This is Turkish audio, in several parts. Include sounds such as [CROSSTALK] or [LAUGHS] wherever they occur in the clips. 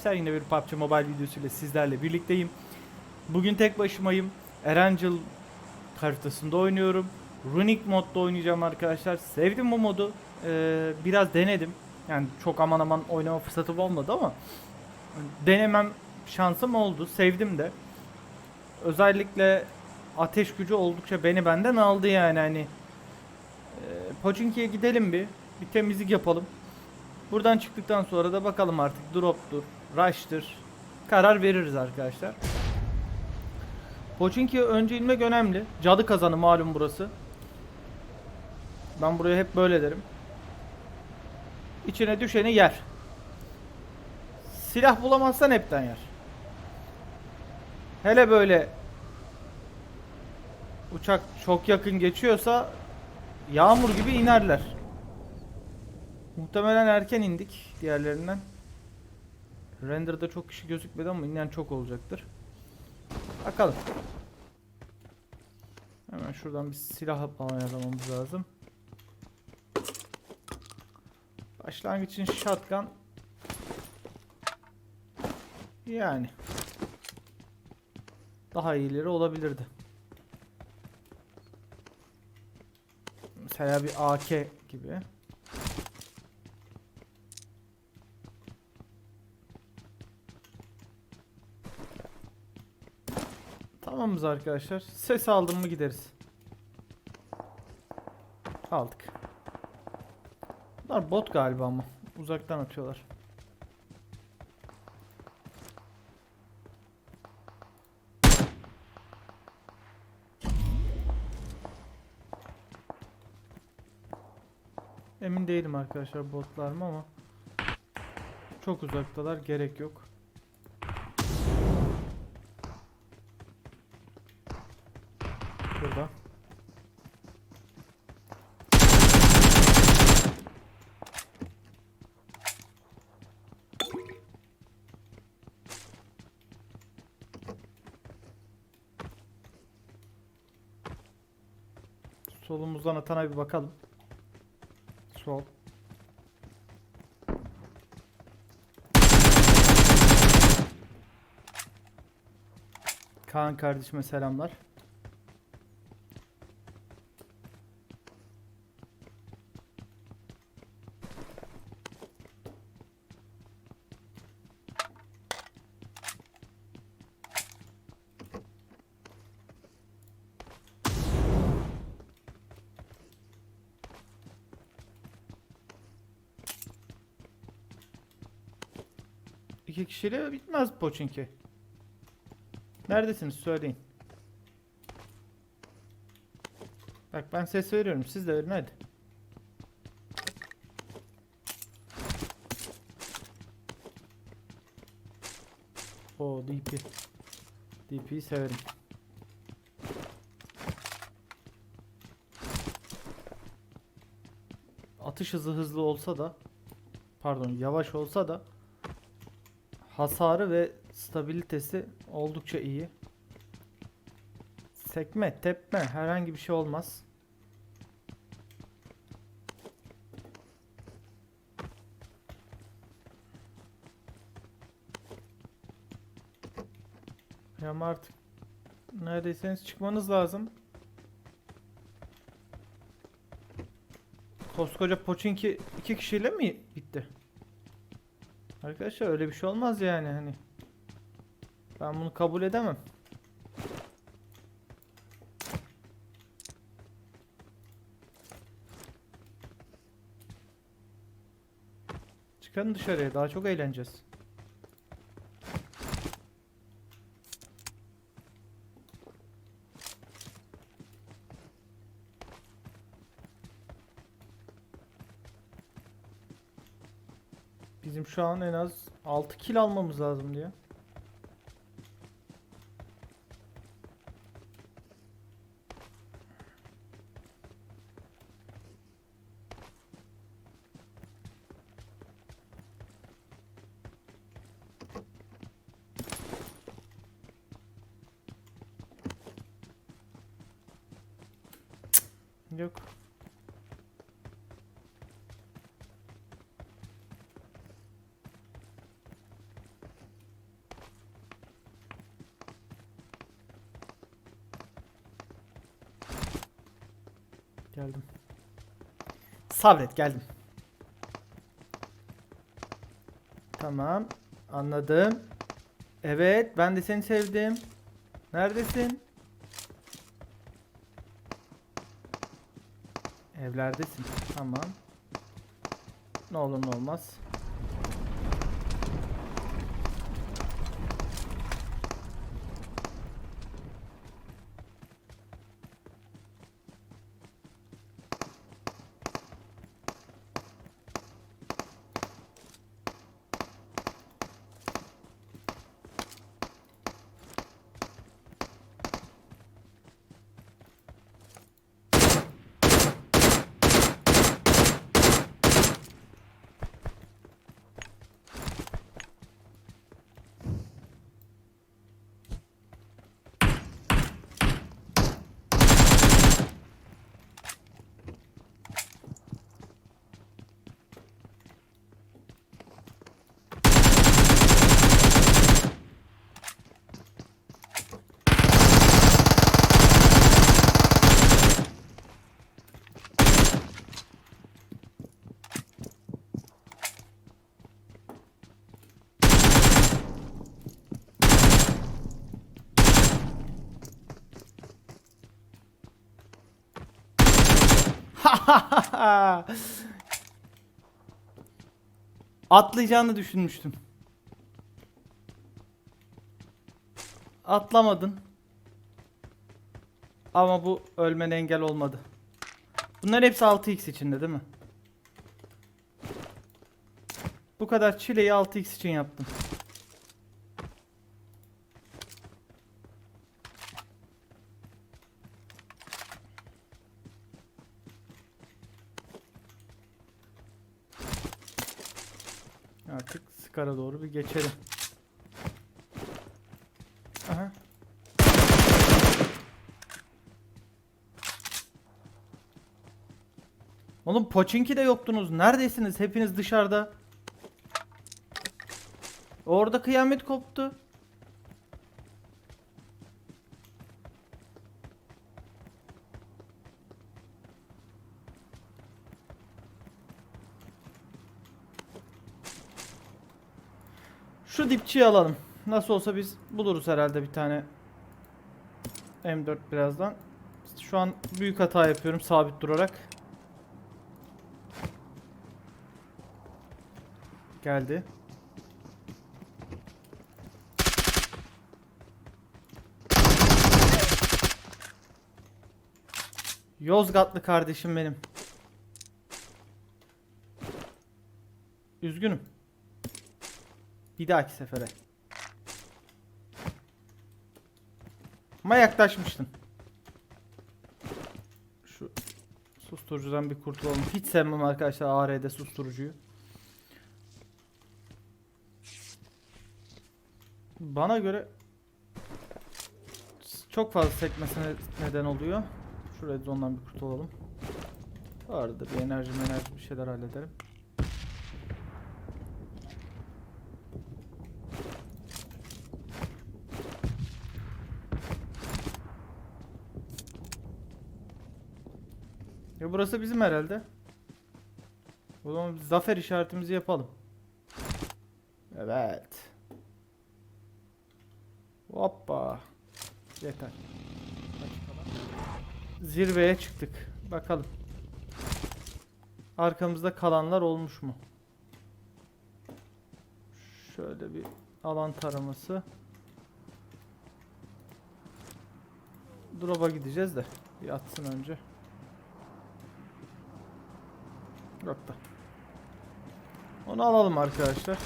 arkadaşlar. Yine bir PUBG Mobile videosuyla sizlerle birlikteyim. Bugün tek başımayım. Erangel haritasında oynuyorum. Runic modda oynayacağım arkadaşlar. Sevdim bu modu. Ee, biraz denedim. Yani çok aman aman oynama fırsatım olmadı ama denemem şansım oldu. Sevdim de. Özellikle ateş gücü oldukça beni benden aldı yani hani. Ee, Pochinki'ye gidelim bir. Bir temizlik yapalım. Buradan çıktıktan sonra da bakalım artık drop'tur, rush'tır. Karar veririz arkadaşlar. Pochinki'ye önce inmek önemli. Cadı kazanı malum burası. Ben buraya hep böyle derim. İçine düşeni yer. Silah bulamazsan hepten yer. Hele böyle uçak çok yakın geçiyorsa yağmur gibi inerler. Muhtemelen erken indik diğerlerinden. Render'da çok kişi gözükmedi ama inen çok olacaktır. Bakalım. Hemen şuradan bir silah ayarlamamız lazım. Başlangıç için shotgun yani daha iyileri olabilirdi. Mesela bir AK gibi. Tamamız arkadaşlar. Ses aldım mı gideriz. Aldık. Bunlar bot galiba ama. Uzaktan atıyorlar. Emin değilim arkadaşlar botlar mı ama çok uzaktalar gerek yok. Burada. Solumuzdan atana bir bakalım. Sol. Kaan kardeşime selamlar. İki kişiyle bitmez Poçinki. Neredesiniz söyleyin. Bak ben ses veriyorum siz de verin hadi. O DP. DP'yi severim. Atış hızı hızlı olsa da pardon yavaş olsa da hasarı ve stabilitesi oldukça iyi. Sekme, tepme herhangi bir şey olmaz. Ama artık neredeyseniz çıkmanız lazım. Koskoca Pochinki iki kişiyle mi? Arkadaşlar öyle bir şey olmaz yani hani. Ben bunu kabul edemem. Çıkalım dışarıya daha çok eğleneceğiz. Bizim şu an en az 6 kill almamız lazım diyor. Geldim. Sabret geldim. Tamam. Anladım. Evet ben de seni sevdim. Neredesin? Evlerdesin. Tamam. Ne olur ne olmaz. [LAUGHS] Atlayacağını düşünmüştüm. Atlamadın. Ama bu ölmene engel olmadı. Bunların hepsi 6x içinde değil mi? Bu kadar çileyi 6x için yaptım. Scar'a doğru bir geçelim. Aha. Oğlum Pochinki'de yoktunuz. Neredesiniz? Hepiniz dışarıda. Orada kıyamet koptu. Şu dipçiyi alalım. Nasıl olsa biz buluruz herhalde bir tane M4 birazdan. Şu an büyük hata yapıyorum sabit durarak. Geldi. Yozgatlı kardeşim benim. Üzgünüm. Bir dahaki sefere. Ama yaklaşmıştın. Şu susturucudan bir kurtulalım. Hiç sevmem arkadaşlar AR'de susturucuyu. Bana göre çok fazla sekmesine neden oluyor. Şuraya zondan bir kurtulalım. Arada bir enerji enerji bir şeyler hallederim. Burası bizim herhalde. O zaman zafer işaretimizi yapalım. Evet. Hoppa. Yeter. Zirveye çıktık. Bakalım. Arkamızda kalanlar olmuş mu? Şöyle bir alan taraması. Drop'a gideceğiz de bir atsın önce. Da. Onu alalım arkadaşlar.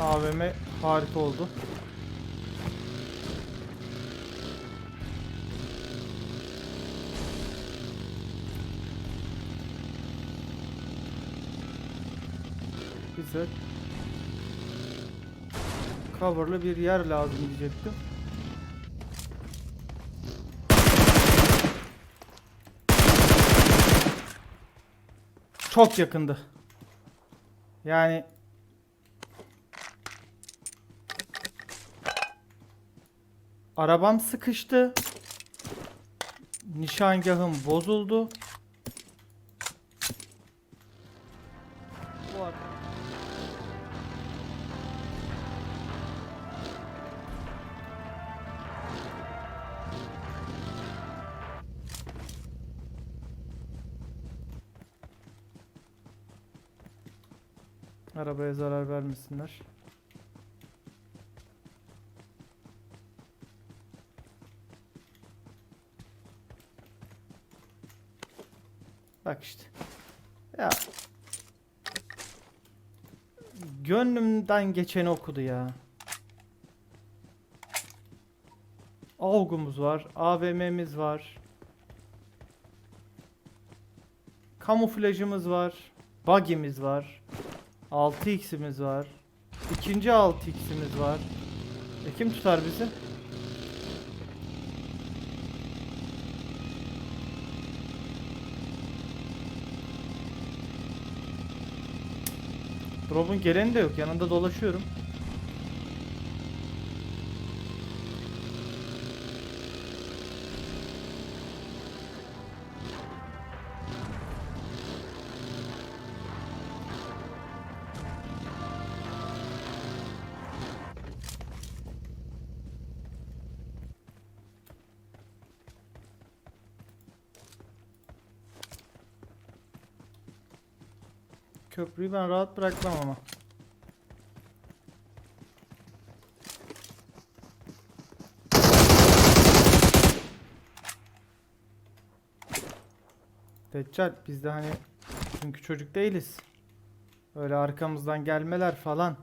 AVM harika oldu. Güzel. Coverlı bir yer lazım diyecektim. Çok yakındı. Yani Arabam sıkıştı. Nişangahım bozuldu. Arabaya zarar vermesinler. Bak işte. Ya. Gönlümden geçeni okudu ya. Avgumuz var. AVM'miz var. Kamuflajımız var. Buggy'miz var. 6x'imiz var. İkinci 6x'imiz var. E kim tutar bizi? Drop'un geleni de yok. Yanında dolaşıyorum. Köprüyü ben rahat bırakmam ama. Deccal biz de hani çünkü çocuk değiliz. Öyle arkamızdan gelmeler falan.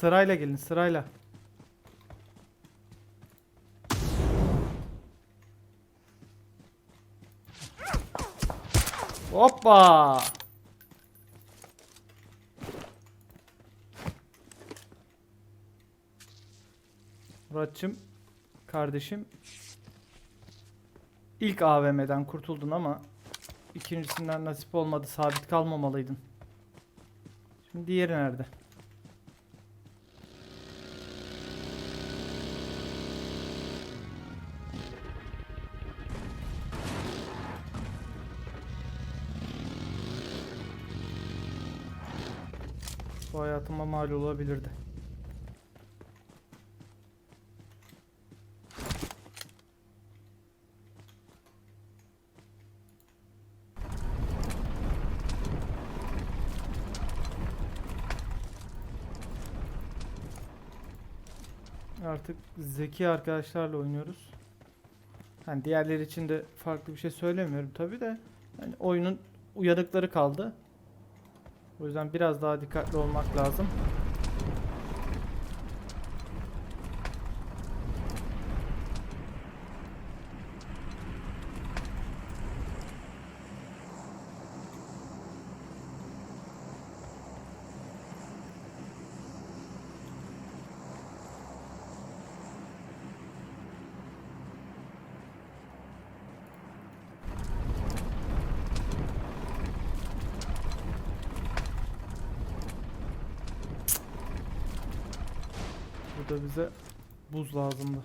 Sırayla gelin sırayla. Hoppa! Muratçım kardeşim ilk AVM'den kurtuldun ama ikincisinden nasip olmadı. Sabit kalmamalıydın. Şimdi diğeri nerede? Hayatıma mal olabilirdi. Artık zeki arkadaşlarla oynuyoruz. Hani diğerleri için de farklı bir şey söylemiyorum tabi de. Hani oyunun uyanıkları kaldı. O yüzden biraz daha dikkatli olmak lazım. Burada bize buz lazımdı.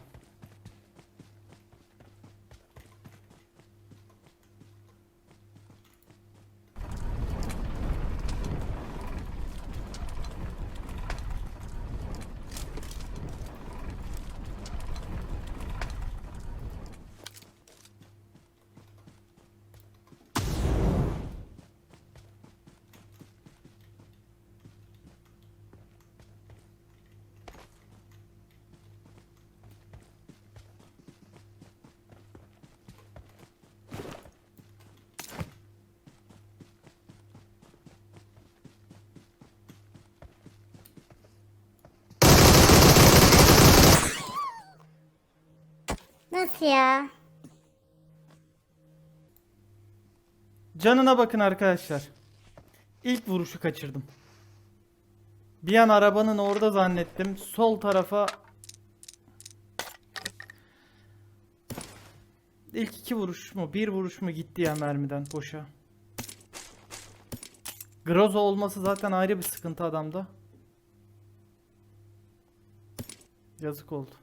Ya? Canına bakın arkadaşlar. İlk vuruşu kaçırdım. Bir an arabanın orada zannettim. Sol tarafa İlk iki vuruş mu? Bir vuruş mu gitti ya mermiden boşa. Groza olması zaten ayrı bir sıkıntı adamda. Yazık oldu.